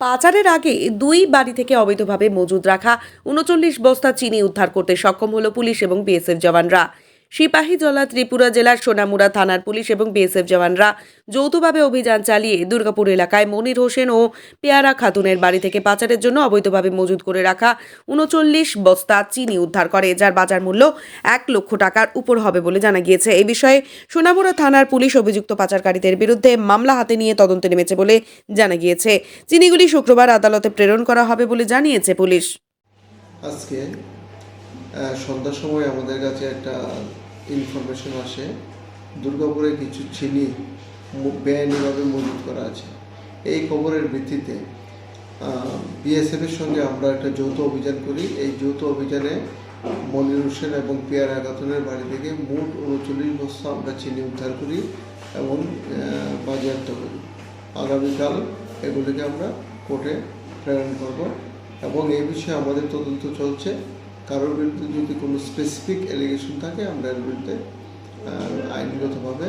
পাচারের আগে দুই বাড়ি থেকে অবৈধভাবে মজুদ রাখা, উনচল্লিশ বস্তা চিনি উদ্ধার করতে সক্ষম হল পুলিশ এবং বিএসএফ জওয়ানরা। সিপাহীজলা ত্রিপুরা জেলার সোনামুড়া থানার পুলিশ এবং বিএসএফ জওয়ানরা যৌথভাবে অভিযান চালিয়ে দুর্গাপুর এলাকায় মনির হোসেন ও পেয়ারা খাতুনের বাড়ি থেকে পাচারের জন্য অবৈধভাবে মজুদ করে রাখা উনচল্লিশ বস্তা চিনি উদ্ধার করে, যার বাজার মূল্য এক লক্ষ টাকার উপর হবে বলে জানা গিয়েছে। এ বিষয়ে সোনামুড়া থানার পুলিশ অভিযুক্ত পাচারকারীদের বিরুদ্ধে মামলা হাতে নিয়ে তদন্তে নেমেছে বলে জানা গিয়েছে। চিনিগুলি শুক্রবার আদালতে প্রেরণ করা হবে বলে জানিয়েছে পুলিশ। আজকে সন্ধ্যার সময় আমাদের কাছে একটা ইনফরমেশন আসে। দুর্গাপুরে কিছু চিনি বেআইনিভাবে মজুত করা আছে। এই খবরের ভিত্তিতে বিএসএফ এর সঙ্গে আমরা একটা যৌথ অভিযান করি। এই যৌথ অভিযানে মনির হোসেন এবং পিয়ারা খাতুনের বাড়ি থেকে মোট উনচল্লিশ বস্তা আমরা চিনি উদ্ধার করি এবং বাজেয়াপ্ত করি। আগামীকাল এগুলিকে আমরা কোর্টে প্রেরণ করব এবং এই বিষয়ে আমাদের তদন্ত চলছে। কারোর বিরুদ্ধে যদি কোনো স্পেসিফিক অ্যালিগেশন থাকে আমরা এর বিরুদ্ধে আইনগতভাবে